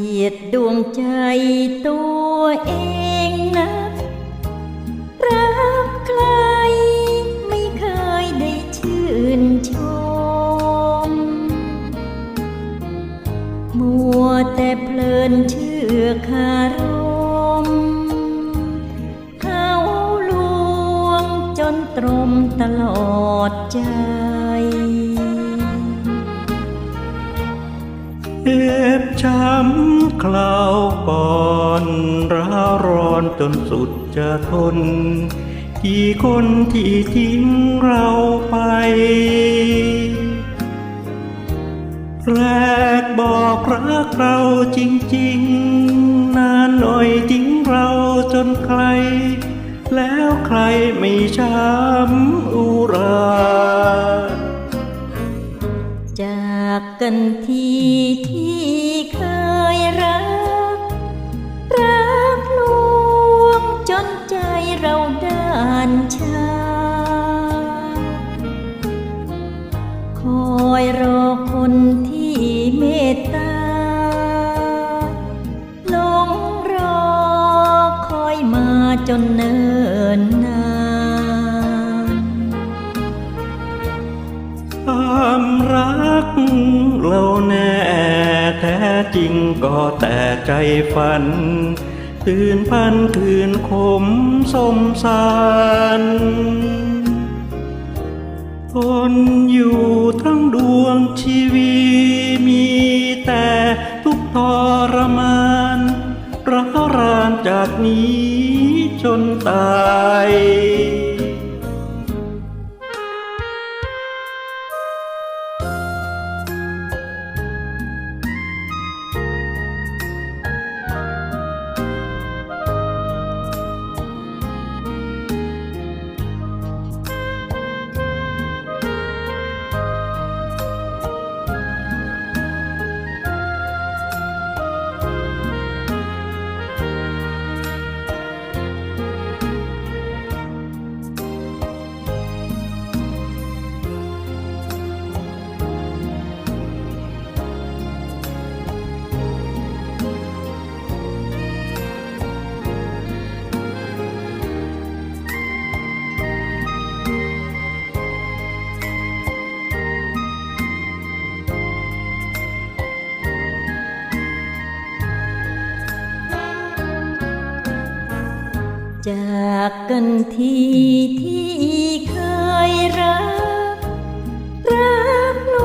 ลียดดวงใจตัวเองนะรักใครไม่เคยได้ชื่นชม มัวแต่เพลินเชื่อคารมเขาลวงจนตรมตลอดใจ เจ็บช้ำคราวก่อนร้าวร้อนจนสุดจะทน กี่คนที่ทิ้งเราไป แรกบอกรักเราจริง ๆ นานหน่อยทิ้งเราจนใคร แล้วใครไม่ช้ำอุรา จากกันทีที่เคยรัก รักลวงจนใจเราด้านชา คอยรอคนที่เมตตาหลงรอคอยมาจนเนิ่น เราแน่แท้จริงก็แต่ใจฝัน ตื่นพันคืนคมสมสารทนอยู่ทั้งดวงชีวีมีแต่ทุกข์ทรมานร้าวรานจากนี้จนตาย จากกันทีที่เคยรัก รักล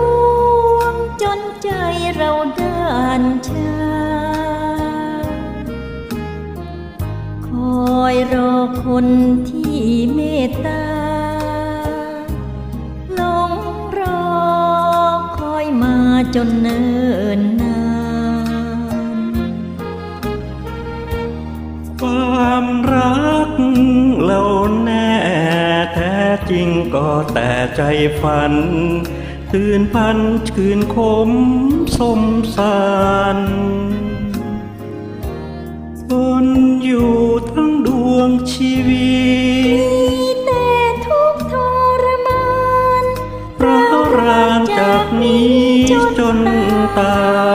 วงจนใจเราด้านชา คอยรอคนที่เมตตาหลงรอคอยมาจนเนิ่นนานความรัก เราแน่แท้จริงก็แต่ใจฝันตื่นพันคืนคมสมสารทนอยู่ทั้งดวงชีวิตแต่ทุกทรมานร้าวรานจากนี้จนตาย